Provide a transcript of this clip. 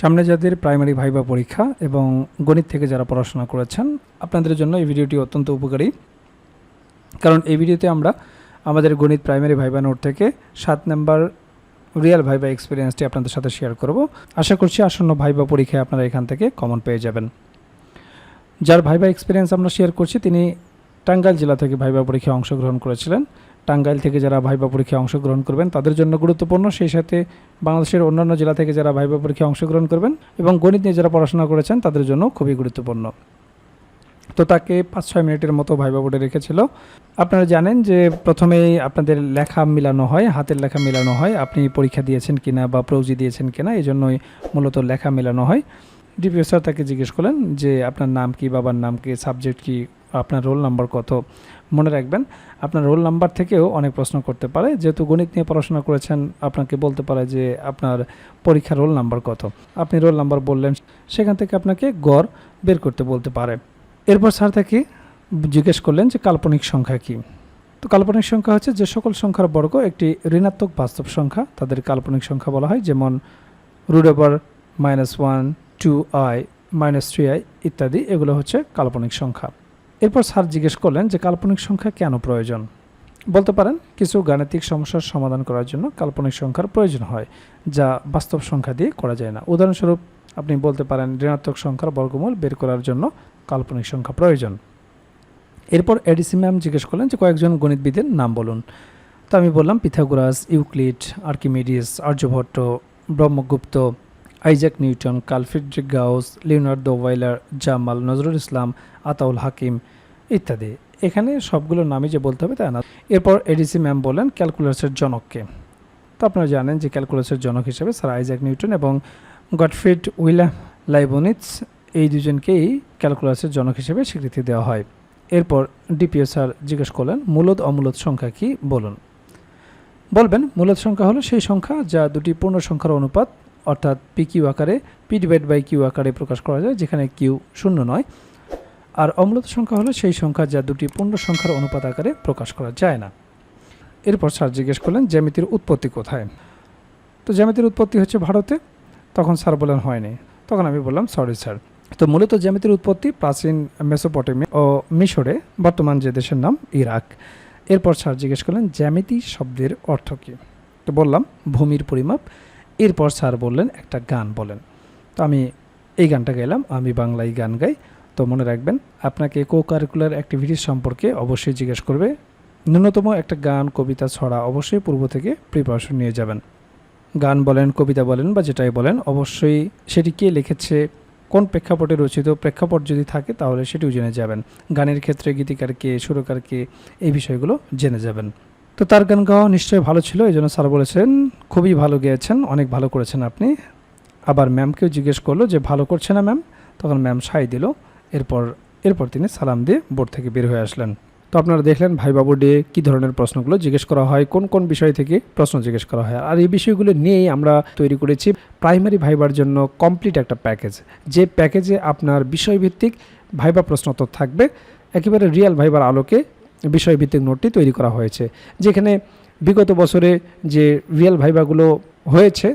সামনে যাদের primary viva পরীক্ষা এবং গণিত থেকে যারা পড়াশোনা করেছেন, আপনাদের জন্য এই ভিডিওটি অত্যন্ত উপকারী। কারণ এই ভিডিওতে আমরা আমাদের গণিত প্রাইমারি ভাইবা নোট থেকে সাত নাম্বার রিয়েল ভাইবা এক্সপিরিয়েন্সটি আপনাদের সাথে শেয়ার করব। আশা করছি আসন্ন ভাইবা পরীক্ষায় আপনারা এখান থেকে কমন পেয়ে যাবেন। যার ভাইবা এক্সপিরিয়েন্স আমরা শেয়ার করছি, তিনি টাঙ্গাইল জেলা থেকে ভাইবা পরীক্ষায় অংশগ্রহণ করেছিলেন। টাঙ্গাইল থেকে যারা ভাইবা পরীক্ষায় অংশগ্রহণ করবেন, তাদের জন্য গুরুত্বপূর্ণ। সেই সাথে বাংলাদেশের অন্যান্য জেলা থেকে যারা ভাইবা পরীক্ষায় অংশগ্রহণ করবেন এবং গণিত নিয়ে যারা পড়াশোনা করেছেন, তাদের জন্য খুবই গুরুত্বপূর্ণ। তো তাকে পাঁচ ছয় মিনিটের মতো ভাইবা বোর্ডে রেখেছিল। আপনারা জানেন যে প্রথমেই আপনাদের লেখা মিলানো হয়, হাতের লেখা মিলানো হয়, আপনি পরীক্ষা দিয়েছেন কিনা বা প্রৌজি দিয়েছেন কিনা এই জন্যই মূলত লেখা মেলানো হয়। ডিপিও স্যার তাকে জিজ্ঞেস করলেন যে, আপনার নাম কি, বাবার নাম কি, সাবজেক্ট কি? আপনার রোল নাম্বার কত? মনে রাখবেন, আপনার রোল নাম্বার থেকেও অনেক প্রশ্ন করতে পারে। যেহেতু গণিত নিয়ে পড়াশোনা করেছেন, আপনাকে বলতে পারে যে আপনার পরীক্ষার রোল নাম্বার কত। আপনি রোল নাম্বার বললেন, সেখান থেকে আপনাকে গড় বের করতে বলতে পারে। এরপর স্যার তাকে জিজ্ঞেস করলেন যে কাল্পনিক সংখ্যা কি? তো কাল্পনিক সংখ্যা হচ্ছে যে সকল সংখ্যার বর্গ একটি ঋণাত্মক বাস্তব সংখ্যা, তাদের কাল্পনিক সংখ্যা বলা হয়, যেমন root over minus one, two I, minus three I ইত্যাদি, এগুলো হচ্ছে কাল্পনিক সংখ্যা। এরপর স্যার জিজ্ঞেস করলেন যে কাল্পনিক সংখ্যা কেন প্রয়োজন? বলতে পারেন, কিছু গাণিতিক সমস্যার সমাধান করার জন্য কাল্পনিক সংখ্যার প্রয়োজন হয়, যা বাস্তব সংখ্যা দিয়ে করা যায় না। উদাহরণস্বরূপ, আপনি বলতে পারেন ঋণাত্মক সংখ্যার বর্গমূল বের করার জন্য কাল্পনিক সংখ্যা প্রয়োজন। এরপর এডিসি ম্যাম জিজ্ঞেস করলেন যে কয়েকজন গণিতবিদের নাম বলুন। তো আমি বললাম Pythagoras, Euclid, Archimedes, Aryabhata, Brahmagupta Isaac Newton Carl Friedrich Gauss Leonardo Euler, Jamal Nazrul Islam, Ataul Hakim ইত্যাদি। এখানে সবগুলোর নামই যে বলতে হবে তা না। এরপর এডিসি ম্যাম বলেন ক্যালকুলাসের জনককে। তো আপনারা জানেন যে ক্যালকুলাসের জনক হিসেবে স্যার আইজাক নিউটন এবং গডফ্রিড উইলাম লাইবনিটস এই দুজনকেই ক্যালকুলাসের জনক হিসেবে স্বীকৃতি দেওয়া হয়। এরপর ডিপিও স্যার জিজ্ঞেস করলেন মূলত অমূলত সংখ্যা কি? বলুন। বলবেন মূলত সংখ্যা হলো সেই সংখ্যা যা দুটি পূর্ণ সংখ্যার অনুপাত অর্থাৎ পি কিউ আকারে পি ডিভাইড বাই কিউ আকারে প্রকাশ করা যায়, যেখানে কিউ শূন্য নয়। আর অমূলত সংখ্যা হলো সেই সংখ্যা যা দুটি পূর্ণ সংখ্যার অনুপাত আকারে প্রকাশ করা যায় না। এরপর স্যার জিজ্ঞেস করলেন, জ্যামিতির উৎপত্তি কোথায়? তো জ্যামিতির উৎপত্তি হচ্ছে ভারতে। তখন স্যার বলেন হয়নি। তখন আমি বললাম, সরি স্যার। তো মূলত জ্যামিতির উৎপত্তি প্রাচীন মেসোপটেমি ও মিশরে, বর্তমান যে দেশের নাম ইরাক। এরপর স্যার জিজ্ঞেস করলেন, জ্যামিতি শব্দের অর্থ কী? তো বললাম, ভূমির পরিমাপ। এরপর স্যার বললেন, একটা গান বলেন। তো আমি এই গানটা গাইলাম, আমি বাংলায় গান গাই। তো মনে রাখবেন, আপনাকে কো কারিকুলার অ্যাক্টিভিটিস সম্পর্কে অবশ্যই জিজ্ঞেস করবে। ন্যূনতম একটা গান, কবিতা ছড়া অবশ্যই পূর্ব থেকে প্রিপারেশন নিয়ে যাবেন। গান বলেন, কবিতা বলেন বা যেটাই বলেন, অবশ্যই সেটি কে লিখেছে, কোন প্রেক্ষাপটে রচিত, প্রেক্ষাপট যদি থাকে তাহলে সেটিও জেনে যাবেন। গানের ক্ষেত্রে গীতিকার কে, সুরকার কে, এই বিষয়গুলো জেনে যাবেন। তো তার গান গাওয়া নিশ্চয়ই ভালো ছিল, এই জন্য স্যার বলেছেন, খুবই ভালো গেয়েছেন, অনেক ভালো করেছেন আপনি। আবার ম্যামকেও জিজ্ঞেস করল যে, ভালো করছে না ম্যাম? তখন ম্যাম সাই দিল, এরপর এরপর তিনি সালাম দিয়ে বোর্ড থেকে বের হয়ে আসলেন। তো আপনারা দেখলেন ভাই বাবুডে কী ধরনের প্রশ্নগুলো জিজ্ঞেস করা হয়, কোন কোন বিষয় থেকে প্রশ্ন জিজ্ঞেস করা হয়। আর এই বিষয়গুলো নিয়েই আমরা তৈরি করেছি প্রাইমারি ভাইবার জন্য কমপ্লিট একটা প্যাকেজ। যে প্যাকেজে আপনার বিষয়ভিত্তিক ভাইবা প্রশ্নোত্তর থাকবে, একেবারে রিয়েল ভাইবার আলোকে বিষয়ভিত্তিক নোটটি তৈরি করা হয়েছে। যেখানে বিগত বছরে যে রিয়েল ভাইভাগুলো হয়েছে